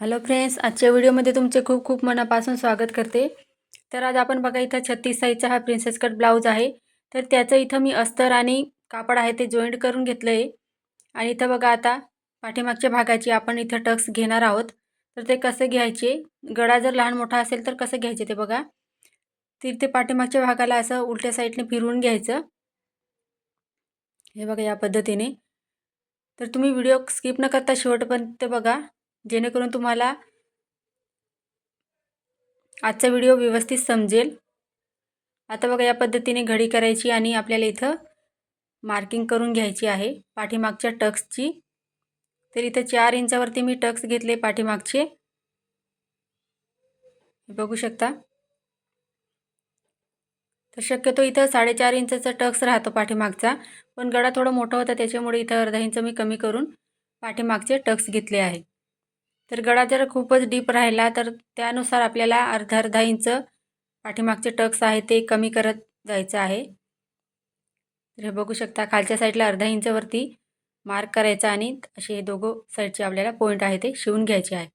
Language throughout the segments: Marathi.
हॅलो फ्रेंड्स आजच्या व्हिडिओमध्ये तुमचे खूप खूप मनापासून स्वागत करते. तर आज आपण बघा इथं छत्तीस साईजचा हा प्रिन्सेस कट ब्लाऊज आहे. तर त्याचं इथं मी अस्तर आणि कापड आहे ते जॉईंट करून घेतलं आहे आणि इथं बघा आता पाठीमागच्या भागाची आपण इथं टक्स घेणार आहोत. तर ते कसं घ्यायचे? गळा जर लहान मोठा असेल तर कसं घ्यायचे ते बघा. तिथे पाठीमागच्या भागाला असं उलट्या साईडने फिरवून घ्यायचं. हे बघा या पद्धतीने. तर तुम्ही व्हिडिओ स्किप न करता शेवटपर्यंत बघा. जेणेकरून तुम्हाला आजचा व्हिडिओ व्यवस्थित समजेल. आता बघा या पद्धतीने घडी करायची आणि आपल्याला इथं मार्किंग करून घ्यायची आहे पाठीमागच्या टक्सची. तर इथं चार इंचावरती मी टक्स घेतले पाठीमागचे. बघू शकता. तर शक्यतो इथं साडेचार इंचाचा टक्स राहतो पाठीमागचा. पण गळा थोडा मोठा होता त्याच्यामुळे इथं अर्धा इंच मी कमी करून पाठीमागचे टक्स घेतले आहे. तर गळा जर खूपच डीप राहिला तर त्यानुसार आपल्याला अर्धा अर्धा इंच पाठीमागचे टक्स आहे ते कमी करत जायचं आहे. तर हे बघू शकता खालच्या साईडला अर्धा इंचवरती मार्क करायचा आणि असे हे दोघं साईडचे आपल्याला पॉईंट आहे ते शिवून घ्यायचे आहे.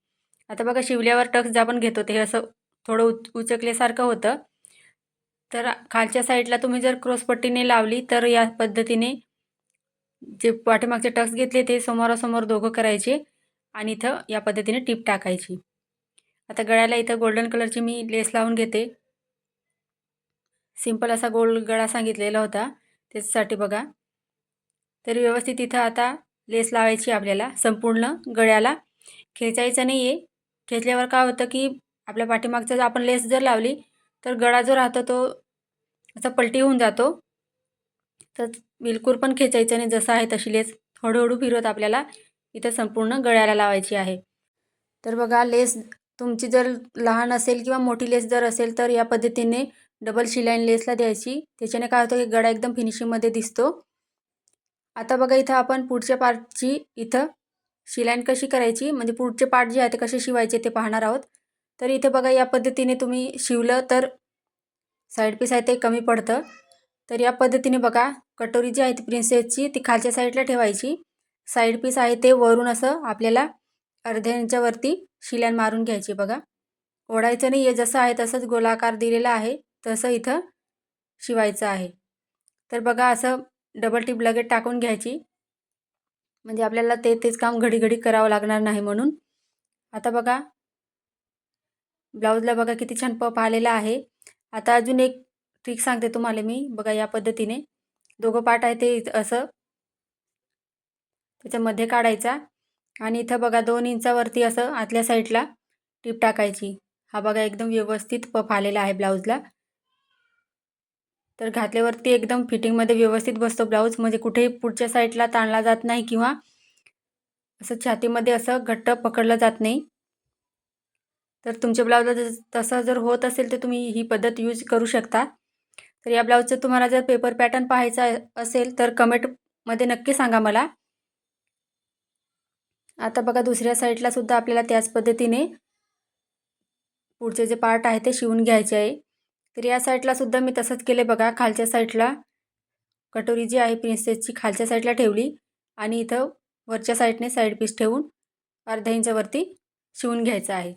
आता बघा शिवल्यावर टक्स जे आपण घेतो ते असं थोडं उच उचकल्यासारखं होतं. तर खालच्या साईडला तुम्ही जर क्रॉसपट्टीने लावली तर या पद्धतीने जे पाठीमागचे टक्स घेतले ते समोरासमोर दोघं करायचे. आणि इथं या पद्धतीने टीप टाकायची. आता गळ्याला इथं गोल्डन कलरची मी लेस लावून घेते. सिंपल असा गोल गळा सांगितलेला होता त्याच्यासाठी बघा. तर व्यवस्थित इथं आता लेस लावायची आपल्याला संपूर्ण गळ्याला. खेचायचं नाही आहे खेचल्यावर काय होतं की आपल्या पाठीमागचं जर आपण लेस जर लावली तर गळा जो राहतो तो असा पलटी होऊन जातो. तर बिलकुल पण खेचायचं नाही जसं आहे तशी लेस हळूहळू फिरवत आपल्याला इथं संपूर्ण गळ्याला लावायची आहे. तर बघा लेस तुमची जर लहान असेल किंवा मोठी लेस जर असेल तर या पद्धतीने डबल शिलाईन लेसला द्यायची. त्याच्याने काय होतं की गळा एकदम फिनिशिंगमध्ये दिसतो. आता बघा इथं आपण पुढच्या पार्टची इथं शिलाईन कशी करायची म्हणजे पुढचे पार्ट जे आहे ते कसे शिवायचे ते पाहणार आहोत. तर इथे बघा या पद्धतीने तुम्ही शिवलं तर साईड पीस आहे ते कमी पडतं. तर या पद्धतीने बघा कटोरी जी आहे ती प्रिन्सेसची ती खालच्या साईडला ठेवायची. साईड पीस आहे ते वरून असं आपल्याला अर्ध्या वरती शिल्यान मारून घ्यायची बघा. ओढायचं नाही आहे जसं आहे तसंच गोलाकार दिलेला आहे तसं इथं शिवायचं आहे. तर बघा असं डबल टिप लगेच टाकून घ्यायची. म्हणजे आपल्याला ते तेच काम घडी घडी करावं लागणार नाही म्हणून. आता बघा ब्लाऊजला बघा किती छान पप आलेला आहे. आता अजून एक ट्रिक सांगते तुम्हाला मी बघा या पद्धतीने. दोघं पाठ आहे ते असं त्याच्यामध्ये काढायचा. आणि इथं बघा दोन इंचावरती असं आतल्या साईडला टीप टाकायची. हा बघा एकदम व्यवस्थित पफ आलेला आहे ब्लाऊजला. तर घातल्यावरती एकदम फिटिंगमध्ये व्यवस्थित बसतो ब्लाऊज. म्हणजे कुठेही पुढच्या साईडला ताणला जात नाही किंवा असं छातीमध्ये असं घट्ट पकडलं जात नाही. तर तुमच्या ब्लाऊजला तसं जर होत असेल तर तुम्ही ही पद्धत यूज करू शकता. तर या ब्लाऊजचं तुम्हाला जर पेपर पॅटर्न पाहायचा असेल तर कमेंटमध्ये नक्की सांगा मला. आता बघा दुसऱ्या साईडला सुद्धा आपल्याला त्याच पद्धतीने पुढचे जे पार्ट आहे ते शिवून घ्यायचे आहे. तर या साईडला सुद्धा मी तसंच केले बघा खालच्या साईडला कटोरी जी आहे प्रिन्सेसची खालच्या साईडला ठेवली आणि इथं वरच्या साईडने साईड पीस ठेवून अर्ध्या इंचावरती शिवून घ्यायचं आहे.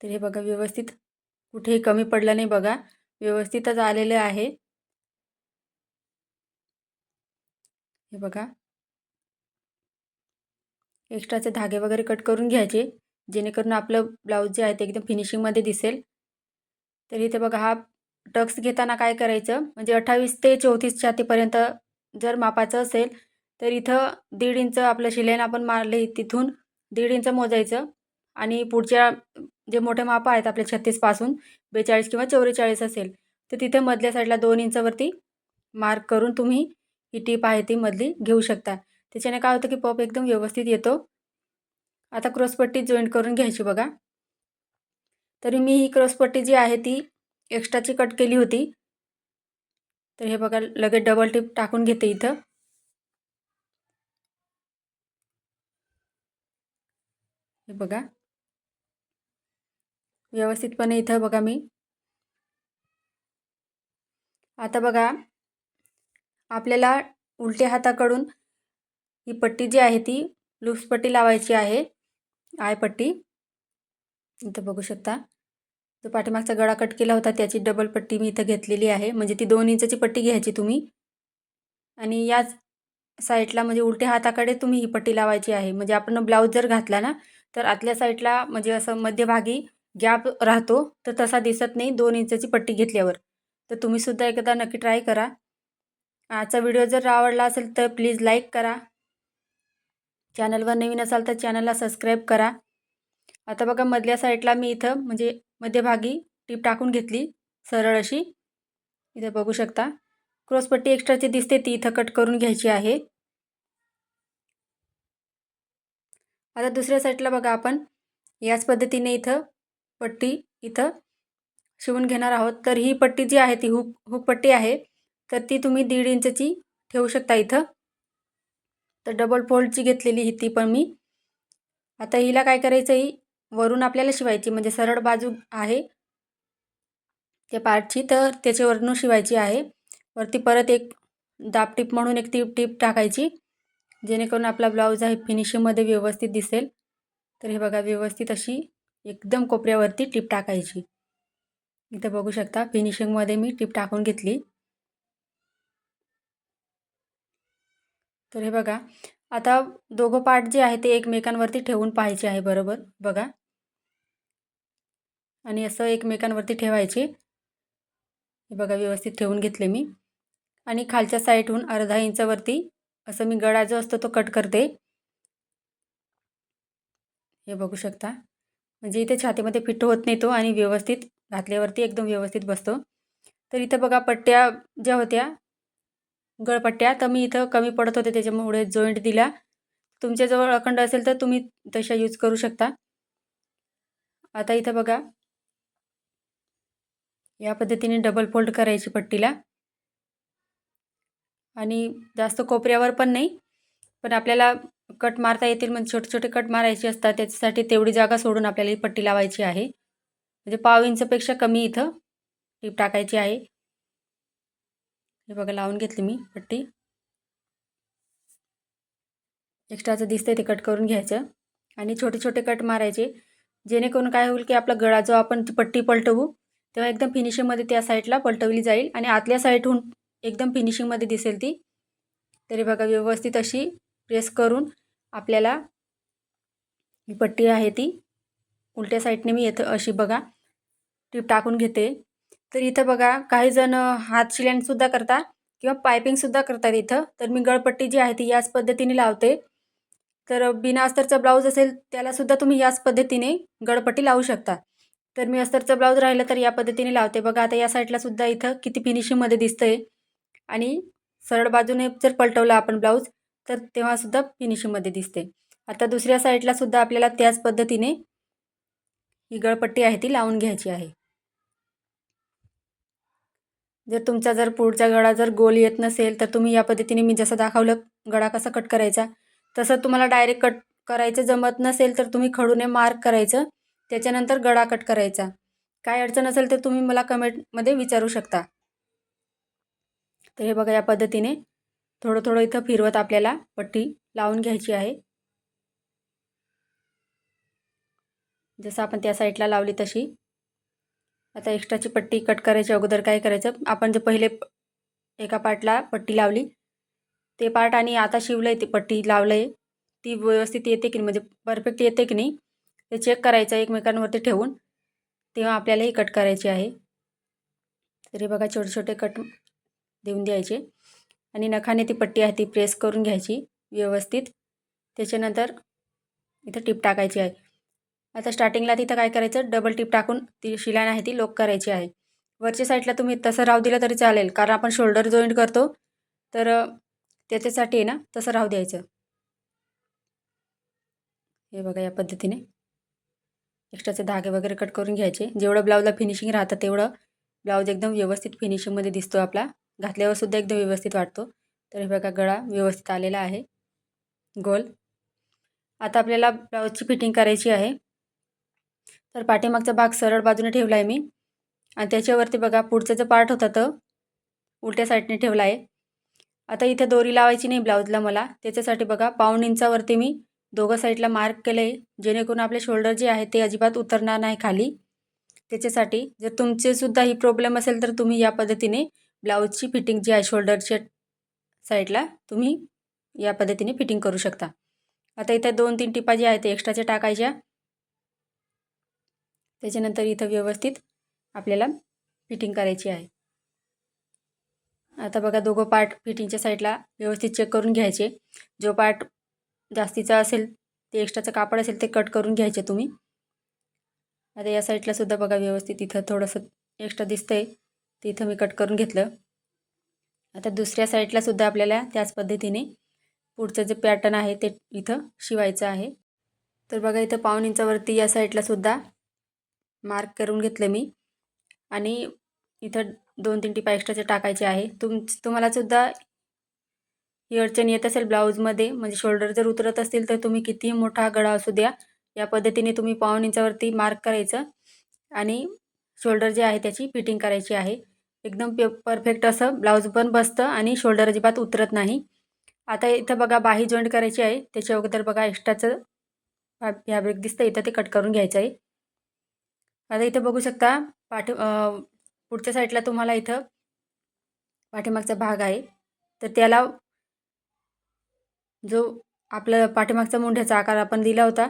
तर हे बघा व्यवस्थित कुठेही कमी पडलं नाही बघा व्यवस्थितच आलेलं आहे. हे बघा एक्स्ट्राचे धागे वगैरे कट करून घ्यायचे जेणेकरून आपलं ब्लाऊज जे आहे ते एकदम फिनिशिंगमध्ये दिसेल. तर इथे बघा हा टक्स घेताना काय करायचं म्हणजे अठ्ठावीस ते चौतीस छातीपर्यंत जर मापाचं असेल तर इथं दीड इंच आपलं शिलाईन आपण मारले तिथून दीड इंच मोजायचं. आणि पुढच्या जे मोठे मापं आहेत आपल्या छत्तीसपासून बेचाळीस किंवा चौवेचाळीस असेल तर तिथे मधल्या साईडला दोन इंचवरती मार्क करून तुम्ही ही टीप आहे ती मधली घेऊ शकता. त्याच्याने काय होतं की पप एकदम व्यवस्थित येतो. आता क्रॉसपट्टी जॉईंट करून घ्यायची बघा. तरी मी ही क्रॉसपट्टी जी आहे ती एक्स्ट्राची कट केली होती. तर हे बघा लगेच डबल टिप टाकून घेते इथं. हे बघा. व्यवस्थितपणे इथं बघा मी. आता बघा आपल्याला उलट्या हाताकडून ही पट्टी जी आहे ती लूप्स पट्टी लावायची आहे. आय पट्टी. इथं बघू शकता. जो पाठीमागचा गळा कट केला होता त्याची डबल पट्टी मी इथं घेतलेली आहे. म्हणजे ती दोन इंचाची पट्टी घ्यायची तुम्ही. आणि याच साईडला म्हणजे उलट्या हाताकडे तुम्ही ही पट्टी लावायची आहे. म्हणजे आपण ब्लाऊज जर घातला ना तर आतल्या साईडला म्हणजे असं मध्यभागी गॅप राहतो तर तसा दिसत नाही दोन इंचाची पट्टी घेतल्यावर. तर तुम्हीसुद्धा एकदा नक्की ट्राय करा. आजचा व्हिडिओ जर आवडला असेल तर प्लीज लाईक करा. चॅनलवर नवीन असाल तर चॅनलला सबस्क्राईब करा. आता बघा मधल्या साईडला मी इथं म्हणजे मध्यभागी टीप टाकून घेतली सरळ अशी. इथं बघू शकता. क्रॉसपट्टी एक्स्ट्राची दिसते ती इथं कट करून घ्यायची आहे. आता दुसऱ्या साईडला बघा आपण. याच पद्धतीने इथं पट्टी इथं शिवून घेणार आहोत. तर ही पट्टी जी आहे ती हुक हुक पट्टी आहे. तर ती तुम्ही दीड इंचची ठेवू शकता इथं. तर डबल फोल्डची घेतलेली ही ती पण मी. आता हिला काय करायचं ही वरून आपल्याला शिवायची म्हणजे सरळ बाजू आहे त्या पार्टची तर त्याच्यावरून शिवायची आहे. वरती परत एक दाब टीप म्हणून एक टीप टीप टाकायची जेणेकरून आपला ब्लाऊज आहे फिनिशिंगमध्ये व्यवस्थित दिसेल. तर हे बघा व्यवस्थित अशी एकदम कोपऱ्यावरती टीप टाकायची. इथं बघू शकता फिनिशिंगमध्ये मी टीप टाकून घेतली. तर हे बघा आता दोघं पार्ट जे आहे ते एकमेकांवरती ठेवून पाहायचे आहे बरोबर? बघा. आणि असं एकमेकांवरती ठेवायचे. हे बघा व्यवस्थित ठेवून घेतले मी. आणि खालच्या साईडहून अर्धा इंचावरती असं मी गळा जो असतो तो कट करते. हे बघू शकता. म्हणजे इथे छातीमध्ये फिट होत नाही तो आणि व्यवस्थित घातल्यावरती एकदम व्यवस्थित बसतो. तर इथं बघा पट्ट्या ज्या होत्या गळपट्ट्या. तर मी इथं कमी पडत होते त्याच्यामुळे जॉईंट दिला तुमच्याजवळ अखंड असेल तर तुम्ही तशा यूज करू शकता. आता इथं बघा. या पद्धतीने डबल फोल्ड करायची पट्टीला. आणि जास्त कोपऱ्यावर पण नाही पण आपल्याला कट मारता येतील म्हणजे छोटे छोटे कट मारायचे असतात त्याच्यासाठी तेवढी जागा सोडून आपल्याला ही पट्टी लावायची आहे. म्हणजे पाव इंचपेक्षा कमी इथं टीप टाकायची आहे. हे बघा लावून घेतली मी पट्टी. एक्स्ट्राचं दिसतंय ते कट करून घ्यायचं. आणि छोटे छोटे कट मारायचे जेणेकरून काय होईल की आपला गळा जो आपण पट्टी पलटवू तेव्हा एकदम फिनिशिंगमध्ये त्या साईडला पलटवली जाईल आणि आतल्या साईडहून एकदम फिनिशिंगमध्ये दिसेल ती. तरी बघा व्यवस्थित अशी प्रेस करून आपल्याला ही पट्टी आहे ती. उलट्या साईडने मी येतं अशी बघा टीप टाकून घेते. तर इथं बघा काही जण हात शिल्यानसुद्धा करता किंवा पायपिंगसुद्धा करतात इथं. तर मी गळपट्टी जी आहे ती याच पद्धतीने लावते. तर बिना अस्तरचा ब्लाऊज असेल त्यालासुद्धा तुम्ही याच पद्धतीने गळपट्टी लावू शकता. तर मी अस्तरचं ब्लाऊज राहिलं तर या पद्धतीने लावते. बघा आता या साईडलासुद्धा इथं किती फिनिशिंगमध्ये दिसतंय. आणि सरळ बाजूने जर पलटवलं आपण ब्लाऊज तर तेव्हासुद्धा फिनिशिंगमध्ये दिसते. आता दुसऱ्या साईडलासुद्धा आपल्याला त्याच पद्धतीने ही गळपट्टी आहे ती लावून घ्यायची आहे. जर तुमचा जर पुढचा गळा जर गोल येत नसेल तर तुम्ही या पद्धतीने मी जसं दाखवलं गळा कसा कट करायचा तसं तुम्हाला डायरेक्ट कट करायचं जमत नसेल तर तुम्ही खडूने मार्क करायचं त्याच्यानंतर गळा कट करायचा. काय अडचण असेल तर तुम्ही मला कमेंटमध्ये विचारू शकता. तर हे बघा या पद्धतीने थोडं थोडं इथं फिरवत आपल्याला पट्टी लावून घ्यायची आहे. जसं आपण त्या साईडला लावली तशी. आता एक्स्ट्राची पट्टी कट करायची अगोदर काय करायचं? आपण जे पहिले एका पार्टला पट्टी लावली ते पार्ट आणि आता शिवलं आहे ती पट्टी लावलं आहे ती व्यवस्थित येते की नाही? म्हणजे परफेक्ट येते की नाही? ते चेक करायचं एकमेकांवरती ठेवून तेव्हा आपल्यालाही कट करायची आहे. तरी बघा छोटे छोटे कट देऊन द्यायचे. आणि नखाने ती पट्टी आहे ती प्रेस करून घ्यायची व्यवस्थित. त्याच्यानंतर इथं टीप टाकायची आहे. आता स्टार्टिंगला तिथं काय करायचं? डबल टीप टाकून ती शिलाईन आहे ती लोक करायची आहे. वरच्या साईडला तुम्ही तसं राहू दिलं तरी चालेल कारण आपण शोल्डर जॉईंट करतो. तर त्याच्यासाठी आहे ना तसं राहू द्यायचं. हे बघा या पद्धतीने. एक्स्ट्राचे धागे वगैरे कट करून घ्यायचे. जेवढं ब्लाऊजला फिनिशिंग राहतं तेवढं ब्लाऊज एकदम व्यवस्थित फिनिशिंगमध्ये दिसतो आपला. घातल्यावर सुद्धा एकदम व्यवस्थित वाटतो. तर हे बघा गळा व्यवस्थित आलेला आहे. गोल. आता आपल्याला ब्लाऊजची फिटिंग करायची आहे. तर पाठीमागचा भाग सरळ बाजूने ठेवला आहे मी. आणि त्याच्यावरती बघा पुढचं जो पार्ट होता तर उलट्या साईडने ठेवला आहे आता इथे दोरी लावायची नाही ब्लाऊजला मला. त्याच्यासाठी बघा पाऊण इंचावरती मी दोघं साईडला मार्क केलं आहे जेणेकरून आपले शोल्डर जे आहे ते अजिबात उतरणार नाही खाली. त्याच्यासाठी जर तुमचेसुद्धा ही प्रॉब्लेम असेल तर तुम्ही या पद्धतीने ब्लाऊजची फिटिंग जी आहे शोल्डरच्या साईडला तुम्ही या पद्धतीने फिटिंग करू शकता. आता इथे दोन तीन टिपा ज्या आहेत ते एक्स्ट्राच्या टाकायच्या. त्याच्यानंतर इथं व्यवस्थित आपल्याला फिटिंग करायची आहे. आता बघा दोघं पार्ट फिटिंगच्या साईडला व्यवस्थित चेक करून घ्यायचे. जो पार्ट जास्तीचा असेल ते एक्स्ट्राचं कापड असेल ते कट करून घ्यायचे तुम्ही. आता या साईडला सुद्धा बघा व्यवस्थित इथं थोडंसं एक्स्ट्रा दिसतंय. ते इथं मी कट करून घेतलं. आता दुसऱ्या साईडला सुद्धा आपल्याला त्याच पद्धतीने पुढचं जे पॅटर्न आहे ते इथं शिवायचं आहे. तर बघा इथं पाऊन इंचावरती या साईडला सुद्धा मार्क करून घेतलं मी. आणि इथं दोन तीन टिपा एक्स्ट्राचे टाकायचे आहे. तुम तुम्हाला सुद्धा ही अडचण येत असेल ब्लाऊजमध्ये म्हणजे शोल्डर जर उतरत असतील तर तुम्ही कितीही मोठा गळा असू द्या या पद्धतीने तुम्ही पाऊन इंचावरती मार्क करायचं. आणि शोल्डर जे आहे त्याची फिटिंग करायची आहे. एकदम पे परफेक्ट असं ब्लाऊज पण बसतं आणि शोल्डर अजिबात उतरत नाही. आता इथं बघा बाही जॉईंट करायची आहे. त्याच्या अगोदर बघा एक्स्ट्राचं फॅब्रिक दिसतं इथं ते कट करून घ्यायचं आहे. आता इथं बघू शकता पाठी पुढच्या साईडला तुम्हाला इथं पाठीमागचा भाग आहे. तर त्याला जो आपला पाठीमागचा मुंढ्याचा आकार आपण दिला होता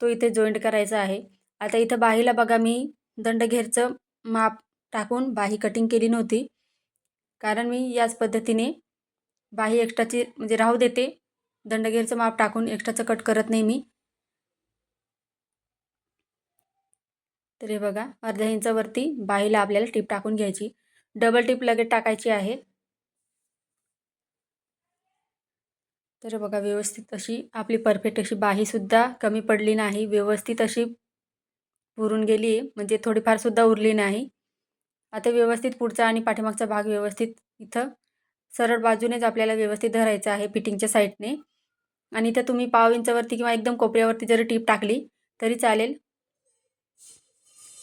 तो इथे जॉईंट करायचा आहे. आता इथं बाहीला बघा मी दंडघेरचं माप टाकून बाही कटिंग केली नव्हती. कारण मी याच पद्धतीने बाही एक्स्ट्राची म्हणजे राहू देते दंडघेरचं माप टाकून एक्स्ट्राचं कट करत नाही मी. तर हे बघा अर्ध्या इंचावरती बाहीला आपल्याला टीप टाकून घ्यायची. डबल टीप लगेच टाकायची आहे. तर बघा व्यवस्थित अशी आपली परफेक्ट अशी बाहीसुद्धा कमी पडली नाही. व्यवस्थित अशी पुरून गेली आहे म्हणजे थोडीफारसुद्धा उरली नाही. आता व्यवस्थित पुढचा आणि पाठीमागचा भाग व्यवस्थित इथं सरळ बाजूनेच आपल्याला व्यवस्थित धरायचं आहे फिटिंगच्या साईडने. आणि इथं तुम्ही पाव इंचावरती किंवा एकदम कोपऱ्यावरती जरी टीप टाकली तरी चालेल.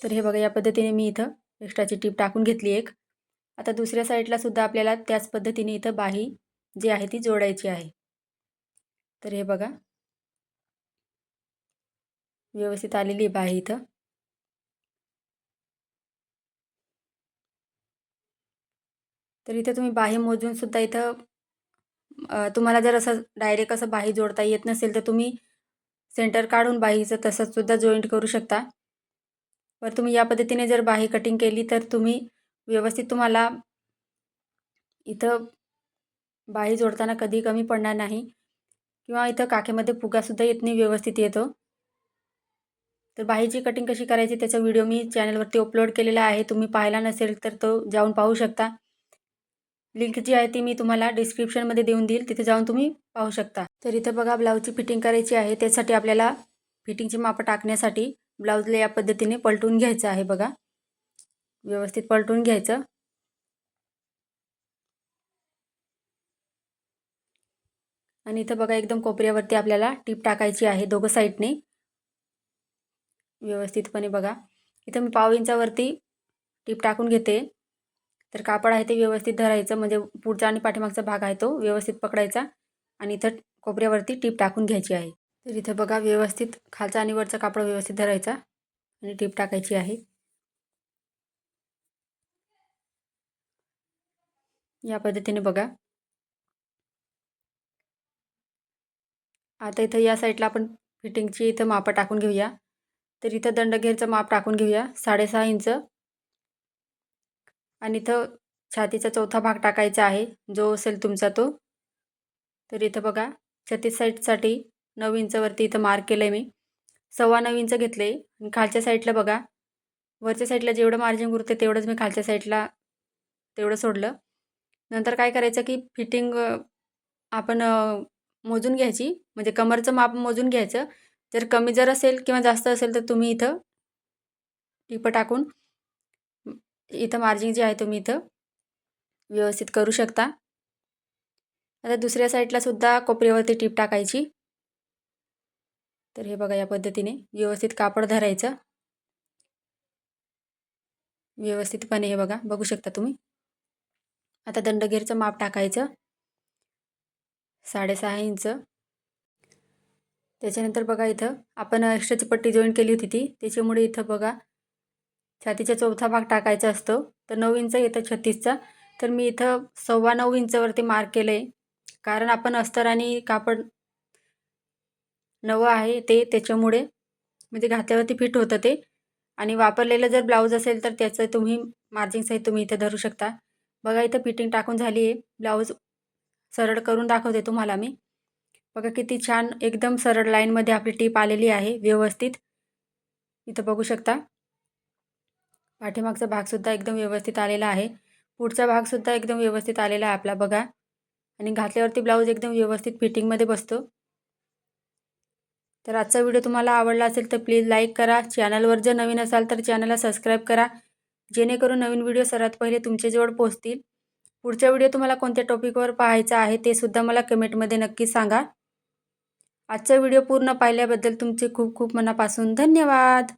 तर हे बघा या पद्धतीने मी इथं एक्स्ट्राची टीप टाकून घेतली एक. आता दुसऱ्या साईडला सुद्धा आपल्याला त्याच पद्धतीने इथं बाही जी आहे ती जोडायची आहे. तर हे बघा. व्यवस्थित आलेली आहे बाही इथं. तर इथं तुम्ही बाही मोजून सुद्धा इथं तुम्हाला जर असं डायरेक्ट असं बाही जोडता येत नसेल तर तुम्ही सेंटर काढून बाहीचं तसंच सुद्धा जॉईंट करू शकता. वर तुम्ही या पद्धतीने जर बाही कटिंग केली तर तुम्ही व्यवस्थित तुम्हाला इथं बाही जोडताना कधी कमी पडणार नाही. किंवा इथं काखेमध्ये फुगासुद्धा येत नाही व्यवस्थित येतो. तर बाहीची कटिंग कशी करायची त्याचा व्हिडिओ मी चॅनलवरती अपलोड केलेला आहे. तुम्ही पाहिला नसेल तर तो जाऊन पाहू शकता. लिंक जी आहे ती मी तुम्हाला डिस्क्रिप्शनमध्ये देऊन देईल. तिथे जाऊन तुम्ही पाहू शकता. तर इथं बघा ब्लाऊजची फिटिंग करायची आहे. त्यासाठी आपल्याला फिटिंगची मापं टाकण्यासाठी ब्लाऊजला या पद्धतीने पलटून घ्यायचं आहे बघा. व्यवस्थित पलटून घ्यायचं. आणि इथं बघा एकदम कोपऱ्यावरती आपल्याला टीप टाकायची आहे दोघं साईडने. व्यवस्थितपणे बघा. इथं मी पाव इंचावरती टीप टाकून घेते. तर कापड आहे ते व्यवस्थित धरायचं म्हणजे पुढचा आणि पाठीमागचा भाग आहे तो व्यवस्थित पकडायचा. आणि इथं कोपऱ्यावरती टीप टाकून घ्यायची आहे. तर इथं बघा व्यवस्थित खालचा आणि वरचा कापड व्यवस्थित धरायचा आणि टीप टाकायची आहे. या पद्धतीने बघा. आता इथं या साईडला आपण फिटिंगची इथं मापं टाकून घेऊया. तर इथं दंडघेरचं माप टाकून घेऊया. साडेसहा इंच. आणि इथं छातीचा चौथा भाग टाकायचा आहे. जो असेल तुमचा तो. तर इथं बघा छत्तीस साईडसाठी नऊ इंचवरती इथं मार्क केलं आहे मी. सव्वा नऊ इंच घेतले आणि खालच्या साईडला बघा. वरच्या साईडला जेवढं मार्जिन उरते तेवढंच मी खालच्या साईडला तेवढं सोडलं. नंतर काय करायचं की फिटिंग आपण मोजून घ्यायची. म्हणजे कमरचं माप मोजून घ्यायचं. जर कमी जर असेल किंवा जास्त असेल तर तुम्ही इथं टिपं टाकून इथं मार्जिन जे आहे तुम्ही इथं व्यवस्थित करू शकता. आता दुसऱ्या साईडला सुद्धा कोपऱ्यावरती टीप टाकायची. तर हे बघा या पद्धतीने व्यवस्थित कापड धरायचं. व्यवस्थितपणे हे बघा बघू शकता तुम्ही. आता दंडगेरचं माप टाकायचं. साडेसहा इंच. त्याच्यानंतर बघा इथं आपण एक्स्ट्राची पट्टी जॉईन केली होती ती. त्याच्यामुळे इथं बघा छातीचा चौथा भाग टाकायचा असतो. तर नऊ इंच येतं छत्तीसचा. तर मी इथं सव्वा नऊ इंचावरती मार्क केलं आहे कारण आपण अस्तर आणि कापड नवं आहे ते त्याच्यामुळे म्हणजे घातल्यावरती फिट होतं ते. आणि वापरलेलं जर ब्लाऊज असेल तर त्याचं तुम्ही मार्जिंग तुम्ही इथं धरू शकता. बघा इथं फिटिंग टाकून झाली आहे ब्लाऊज सरळ करून दाखवते तुम्हाला मी. बघा किती छान एकदम सरळ लाईनमध्ये आपली टीप आलेली आहे व्यवस्थित. इथं बघू शकता. पाठीमागचा भागसुद्धा एकदम व्यवस्थित आलेला आहे. पुढचा भागसुद्धा एकदम व्यवस्थित आलेला आहे आपला बघा. आणि घातल्यावरती ब्लाऊज एकदम व्यवस्थित फिटिंगमध्ये बसतो. तर आजचा व्हिडिओ तुम्हाला आवडला असेल तर प्लीज लाईक करा. चॅनलवर जर नवीन असाल तर चॅनलला सबस्क्राईब करा. जेणेकरून नवीन व्हिडिओ सर्वात पहिले तुमच्याजवळ पोहोचतील. पुढचा व्हिडिओ तुम्हाला कोणत्या टॉपिकवर पाहायचा आहे ते सुद्धा मला कमेंटमध्ये नक्की सांगा. आजचा व्हिडिओ पूर्ण पाहिल्याबद्दल तुमचे खूप खूप मनापासून धन्यवाद.